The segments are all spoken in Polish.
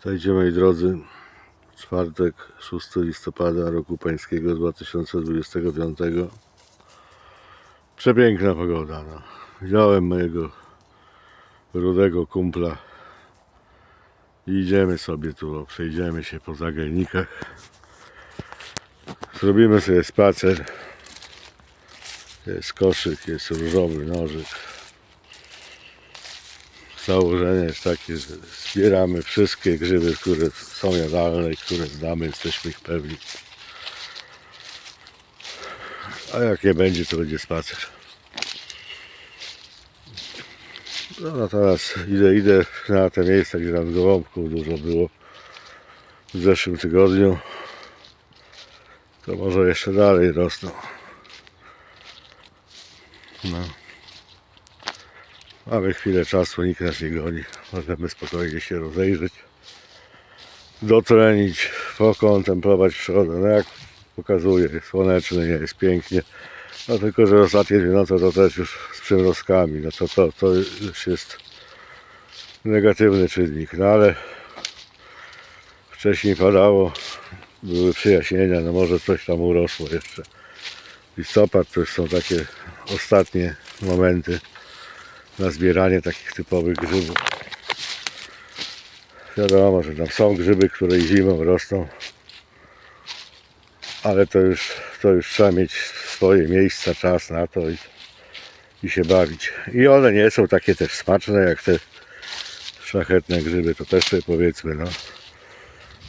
Witajcie moi drodzy. Czwartek, 6 listopada roku pańskiego 2025. Przepiękna pogoda. No. Wziąłem mojego rudego kumpla i idziemy sobie tu, przejdziemy się po zagajnikach. Zrobimy sobie spacer. Jest koszyk, jest różowy nożyk. Założenie jest takie, że zbieramy wszystkie grzyby, które są jadalne i które znamy, jesteśmy ich pewni. A jak nie będzie, to będzie spacer. No, no teraz idę, idę na te miejsca, gdzie nam gołąbków dużo było w zeszłym tygodniu. To może jeszcze dalej rosną. No. Mamy chwilę czasu, nikt nas nie goni. Możemy spokojnie się rozejrzeć, dotlenić, pokontemplować przyrodę. No jak pokazuje, słonecznie, nie jest pięknie. No tylko, że ostatnie dwie noce to też już z przymrozkami. No to, to, to już jest negatywny czynnik. No ale wcześniej padało, były przyjaśnienia, no może coś tam urosło jeszcze. Listopad to już są takie ostatnie momenty na zbieranie takich typowych grzybów. Wiadomo, że tam są grzyby, które zimą rosną, ale to już, to już trzeba mieć swoje miejsca, czas na to i, i się bawić. I one nie są takie też smaczne jak te szlachetne grzyby, to też sobie powiedzmy, no.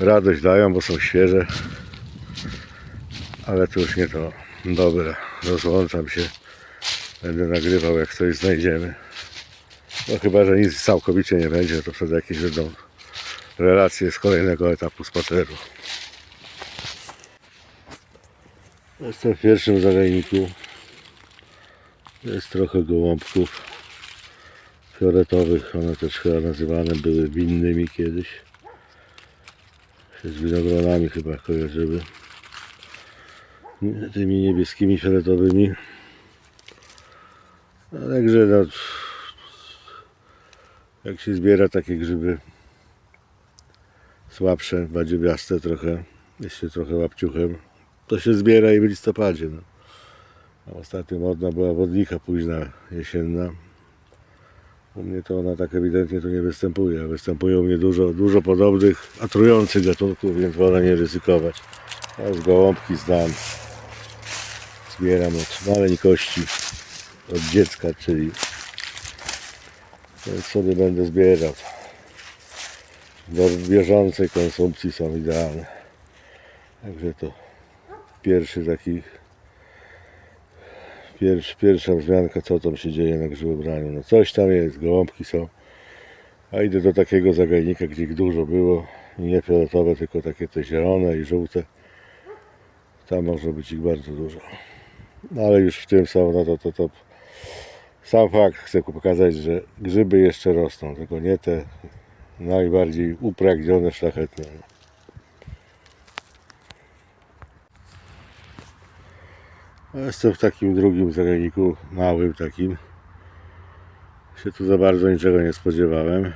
Radość dają, bo są świeże, ale to już nie to. Dobra, rozłączam się. Będę nagrywał jak coś znajdziemy. No chyba, że nic całkowicie nie będzie, to wtedy jakieś będą relacje z kolejnego etapu spaceru. Jestem w pierwszym zalejniku. Jest trochę gołąbków fioletowych. One też chyba nazywane były winnymi kiedyś. Z winogronami chyba kojarzyły. Tymi niebieskimi fioletowymi. No, Także no, jak się zbiera takie grzyby słabsze, badziewiaste trochę, jeszcze trochę łapciuchem, to się zbiera i w listopadzie. No. A ostatnio modna była wodnika późna, jesienna. U mnie to ona tak ewidentnie tu nie występuje. Występuje u mnie dużo, dużo podobnych, atrujących gatunków, więc wolę nie ryzykować. A z gołąbki znam. Zbieram od maleńkości od dziecka, czyli więc sobie będę zbierał. Do bieżącej konsumpcji są idealne. Także to pierwszy taki pierwszy, pierwsza wzmianka, co tam się dzieje na grzybobraniu. No coś tam jest, gołąbki są. A idę do takiego zagajnika, gdzie ich dużo było. Nie fioletowe, tylko takie te zielone i żółte. Tam może być ich bardzo dużo. No ale już w tym są, no to, to, to sam fakt chcę pokazać, że grzyby jeszcze rosną, tylko nie te najbardziej upragnione, szlachetne. Jestem w takim drugim zagajniku, małym takim. Się tu za bardzo niczego nie spodziewałem.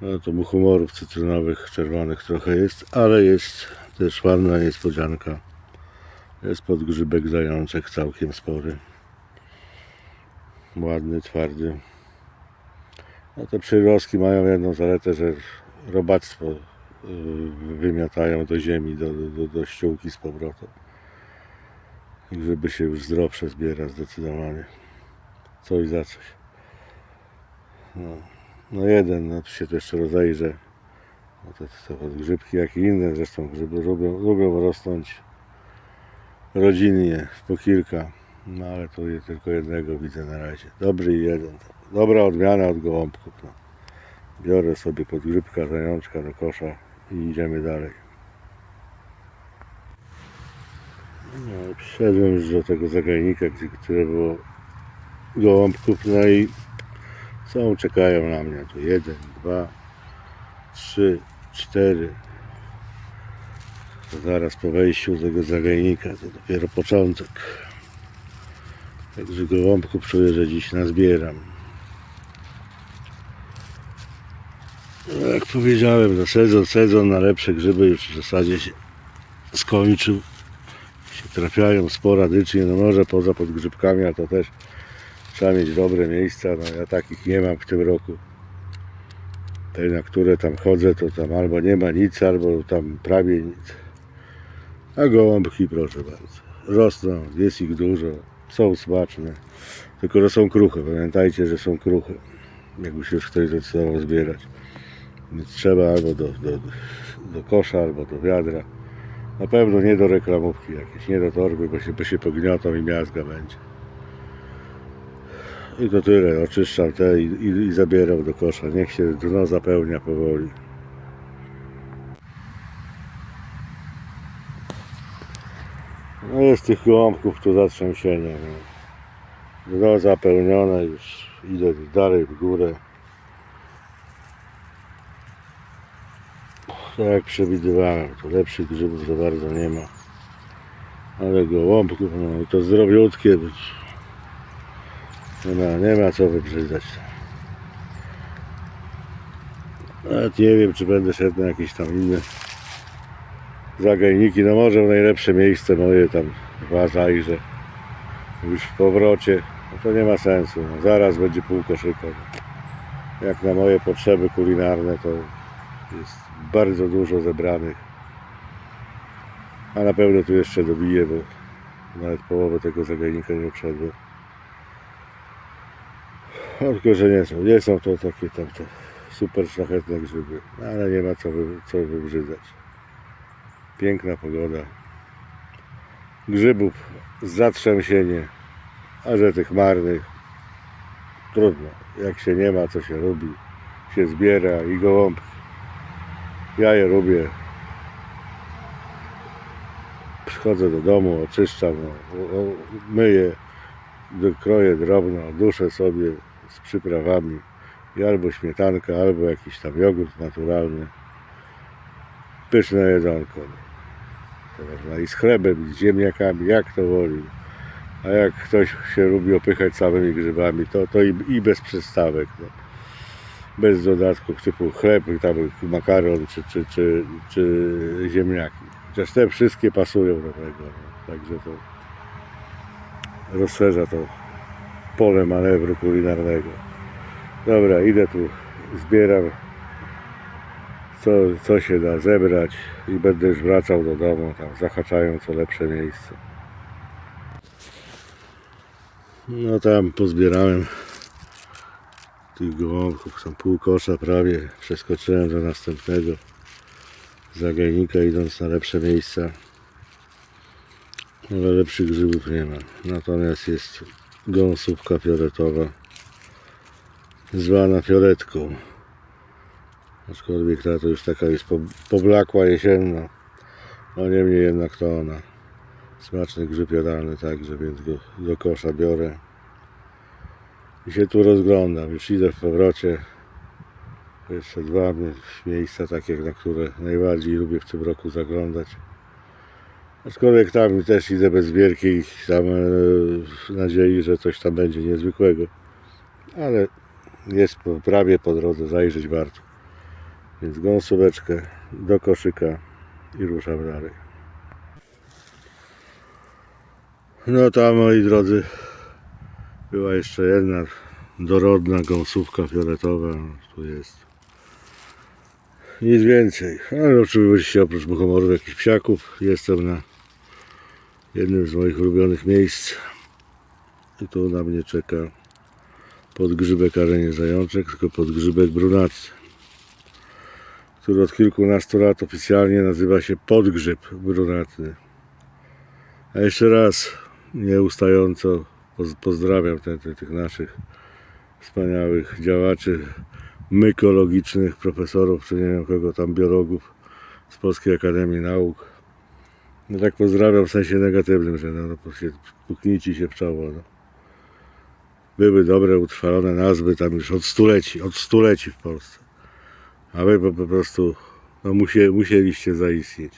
No to muchomorów cytrynowych, czerwonych trochę jest, ale jest też ładna niespodzianka. Jest podgrzybek zajączek całkiem spory. Ładny, twardy. No te przyrostki mają jedną zaletę, że robactwo y, wymiatają do ziemi, do, do, do ściółki z powrotem. I żeby się już zdrowsze zbiera zdecydowanie. Coś za coś. No, no jeden, no tu się tu jeszcze rozejrzę. No to, to podgrzybki, jak i inne zresztą grzyby lubią, lubią rosnąć rodzinnie, po kilka. No ale tu je tylko jednego widzę na razie. Dobry i jeden. Dobra odmiana od gołąbków. No. Biorę sobie podgrzybka, zajączka do kosza i idziemy dalej. No, przyszedłem już do tego zagajnika, gdzie, które było gołąbków, no i są, czekają na mnie. Tu jeden, dwa, trzy, cztery. To zaraz po wejściu tego zagajnika, to dopiero początek. Także gołąbków czuję, że dziś nazbieram. No, Jak powiedziałem, no sezon, sezon na lepsze grzyby już w zasadzie się skończył. Się trafiają sporadycznie, no może poza podgrzybkami, a to też trzeba mieć dobre miejsca. No ja takich nie mam w tym roku. Te, na które tam chodzę, to tam albo nie ma nic, albo tam prawie nic. A gołąbki, proszę bardzo. Rosną, jest ich dużo, są smaczne. Tylko, że są kruche. Pamiętajcie, że są kruche. Jakby się już ktoś zdecydował zbierać. Więc trzeba albo do, do, do kosza, albo do wiadra. Na pewno nie do reklamówki jakieś, nie do torby, bo się, bo się pogniotą i miazga będzie. I to tyle. Oczyszczam te i, i, i zabieram do kosza. Niech się dno zapełnia powoli. No jest tych gołąbków tu zatrzęsienia. No. Dno zapełnione już. Idę dalej w górę. Tak jak przewidywałem, to lepszych grzybów za bardzo nie ma. Ale gołąbków, no i to zdrowiutkie ma, nie ma co wybrzydzać. Nawet nie wiem, czy będę szedł na jakieś tam inne zagajniki. No może najlepsze miejsce moje tam dwa zajrzę. Już w powrocie. No to nie ma sensu. No, zaraz będzie pół koszyka. Jak na moje potrzeby kulinarne to jest bardzo dużo zebranych. A na pewno tu jeszcze dobiję, bo nawet połowę tego zagajnika nie obszedłem. No, Tylko, że nie są. Nie są to takie tam te super szlachetne grzyby. Ale nie ma co, wy, co wybrzydzać. Piękna pogoda. Grzybów zatrzęsienie. A że tych marnych trudno. Jak się nie ma, co się robi. Się zbiera i gołąbki. Ja je lubię. Przychodzę do domu, oczyszczam, myję, kroję drobno, duszę sobie z przyprawami. I albo śmietanka, albo jakiś tam jogurt naturalny. Pyszne jedzonko. Można i z chlebem, z ziemniakami, jak to woli. A jak ktoś się lubi opychać samymi grzybami, to, to i, i bez przystawek. No bez dodatków typu chleb, tam makaron czy, czy, czy, czy ziemniaki. Chociaż te wszystkie pasują do tego. No. Także to rozszerza to pole manewru kulinarnego. Dobra, idę tu, zbieram co, co się da zebrać i będę już wracał do domu, tam zahaczając o lepsze miejsce. No tam pozbierałem tych gołąbków, są pół kosza prawie, przeskoczyłem do następnego zagajnika idąc na lepsze miejsca. Ale lepszych grzybów nie ma. Natomiast jest gąsówka fioletowa, zwana fioletką. Aczkolwiek ta to już taka jest po- poblakła jesienna. No niemniej jednak to ona. Smaczny grzyb jadalny także, więc go do kosza biorę. I się tu rozglądam. Już idę w powrocie. Jeszcze dwa mie- miejsca takie, na które najbardziej lubię w tym roku zaglądać. Aczkolwiek tam też idę bez wielkiej tam e, nadziei, że coś tam będzie niezwykłego. Ale jest prawie po drodze, zajrzeć warto. Więc gąsóweczkę do koszyka i ruszam dalej. No tam moi drodzy była jeszcze jedna dorodna gąsówka fioletowa. Tu jest. Nic więcej. Ale oczywiście oprócz muchomorów jakichś psiaków jestem na jednym z moich ulubionych miejsc. I tu na mnie czeka podgrzybek, ale nie zajączek, tylko podgrzybek brunacy, który od kilkunastu lat oficjalnie nazywa się podgrzyb brunatny. A jeszcze raz nieustająco poz- pozdrawiam te, te, tych naszych wspaniałych działaczy mykologicznych, profesorów, czy nie wiem kogo tam, biologów z Polskiej Akademii Nauk. No tak pozdrawiam w sensie negatywnym, że no, no puknijcie się w czoło. No. Były dobre, utrwalone nazwy tam już od stuleci, od stuleci w Polsce. A wy po, prostu no, musie, musieliście zaistnieć.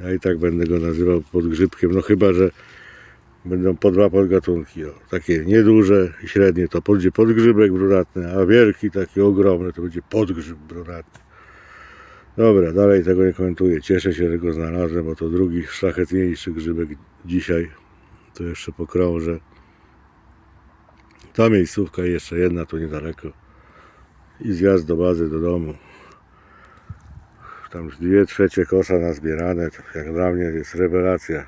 Ja i tak będę go nazywał podgrzybkiem, no chyba, że Będą po dwa podgatunki. O. Takie nieduże, średnie to będzie podgrzybek brunatny, a wielki, taki ogromny to będzie podgrzyb brunatny. Dobra, dalej tego nie komentuję. Cieszę się, że go znalazłem, bo to drugi szlachetniejszy grzybek dzisiaj. To jeszcze pokrążę. Ta miejscówka i jeszcze jedna tu niedaleko. I zjazd do bazy do domu. Tam dwie trzecie kosza nazbierane. To jak dla mnie jest rewelacja.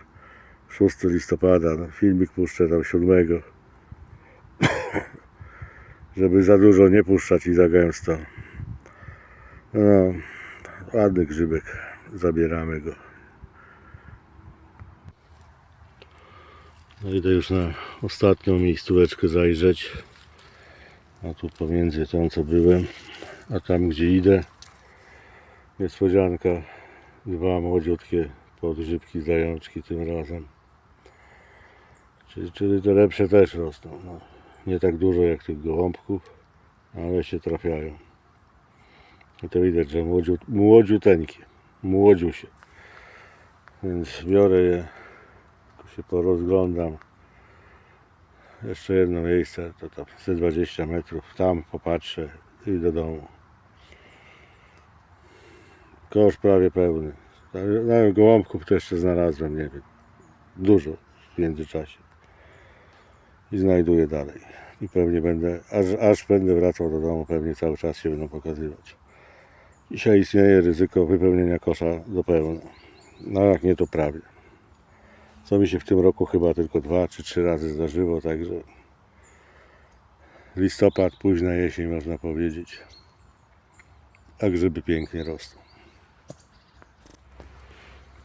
6 listopada. No, filmik puszczę tam 7. Żeby za dużo nie puszczać i za gęsto. No, ładny grzybek. Zabieramy go. No idę już na ostatnią miejscóweczkę zajrzeć. A tu pomiędzy tą co byłem, a tam gdzie idę niespodzianka. Dwa młodziutkie podgrzybki, zajączki tym razem. Czyli, czyli te lepsze też rosną. No, nie tak dużo jak tych gołąbków, ale się trafiają. I to widać, że młodziu, młodziuteńkie, młodziusie. Więc biorę je, tu się porozglądam. Jeszcze jedno miejsce, to tam ze 20 metrów, tam popatrzę i do domu. Kosz prawie pełny. Nawet gołąbków też jeszcze znalazłem, nie wiem. Dużo w międzyczasie. I znajduję dalej. I pewnie będę, aż, aż będę wracał do domu, pewnie cały czas się będą pokazywać. Dzisiaj istnieje ryzyko wypełnienia kosza do pełna. No jak nie to prawie. Co mi się w tym roku chyba tylko dwa czy trzy razy zdarzyło, także listopad, późna jesień można powiedzieć. A grzyby pięknie rosną.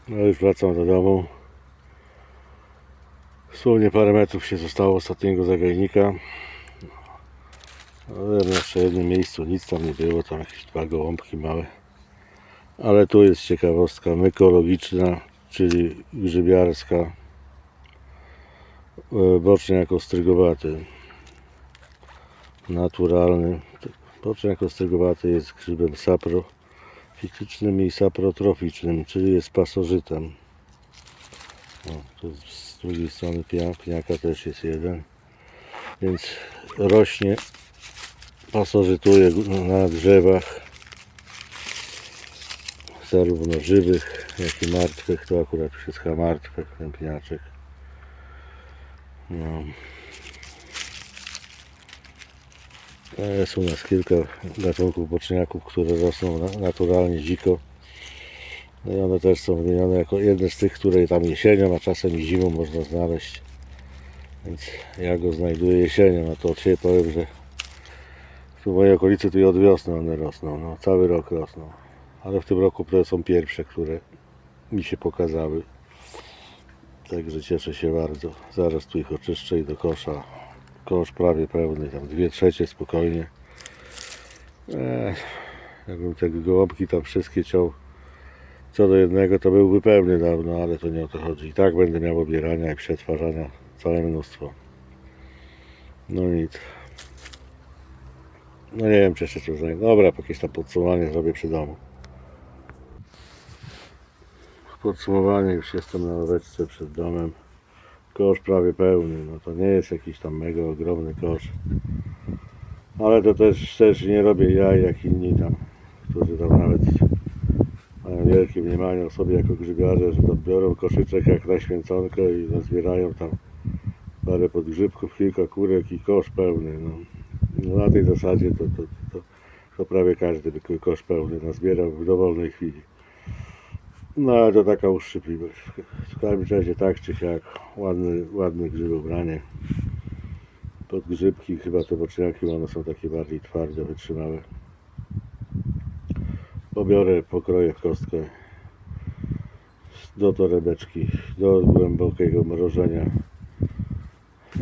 No już wracam do domu. Dosłownie parę metrów się zostało ostatniego zagajnika. No, na jeszcze jednym miejscu nic tam nie było, tam jakieś dwa gołąbki małe. Ale tu jest ciekawostka mykologiczna, czyli grzybiarska. E, Boczniak ostrygowaty. Naturalny. Boczniak ostrygowaty jest grzybem saprofitycznym i saprotroficznym, czyli jest pasożytem. O, z drugiej strony pniaka też jest jeden. Więc rośnie, pasożytuje na drzewach zarówno żywych, jak i martwych. To akurat już jest chyba martwy ten pniaczek. No. Jest u nas kilka gatunków boczniaków, które rosną na- naturalnie dziko. No i one też są wymienione jako jedne z tych, które tam jesienią, a czasem i zimą można znaleźć. Więc ja go znajduję jesienią, a to od siebie powiem, że w mojej okolicy tu i od wiosny one rosną. No, cały rok rosną. Ale w tym roku to są pierwsze, które mi się pokazały. Także cieszę się bardzo. Zaraz tu ich oczyszczę i do kosza. Kosz prawie pełny, tam dwie trzecie spokojnie. Jakbym te gołąbki tam wszystkie ciął co do jednego, to byłby pełny dawno, ale to nie o to chodzi. I tak będę miał obierania i przetwarzania całe mnóstwo. No nic. No nie wiem, czy jeszcze coś znajdę. Dobra, jakieś tam podsumowanie zrobię przy domu. Podsumowanie, już jestem na ławeczce przed domem. Kosz prawie pełny, no to nie jest jakiś tam mega ogromny kosz. Ale to też, też nie robię jaj jak inni tam, którzy tam nawet mają wielkie mniemanie o sobie jako grzybiarze, że to biorą koszyczek jak na święconkę i nazbierają tam parę podgrzybków, kilka kurek i kosz pełny. No, no na tej zasadzie to, to, to, to prawie każdy by kosz pełny nazbierał w dowolnej chwili. No to taka uszczypliwość. W każdym razie tak czy siak, ładny, ładny grzybobranie. Podgrzybki, chyba te boczniaki, one są takie bardziej twarde, wytrzymałe. Pobiorę, pokroję w kostkę do torebeczki, do głębokiego mrożenia.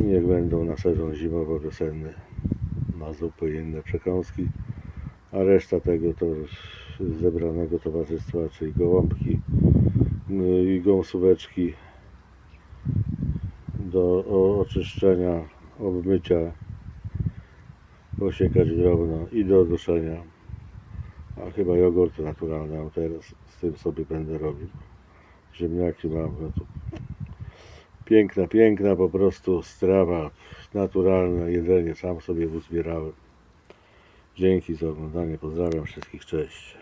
Niech będą na sezon zimowo-wiosenny na zupy i inne przekąski. A reszta tego to zebranego towarzystwa, czyli gołąbki y, i gąsóweczki do oczyszczenia, obmycia, posiekać drobno i do duszenia. A chyba jogurt naturalny mam teraz, z tym sobie będę robił. Ziemniaki mam, no to Piękna, piękna po prostu strawa, naturalne jedzenie, sam sobie uzbierałem. Dzięki za oglądanie, pozdrawiam wszystkich, cześć.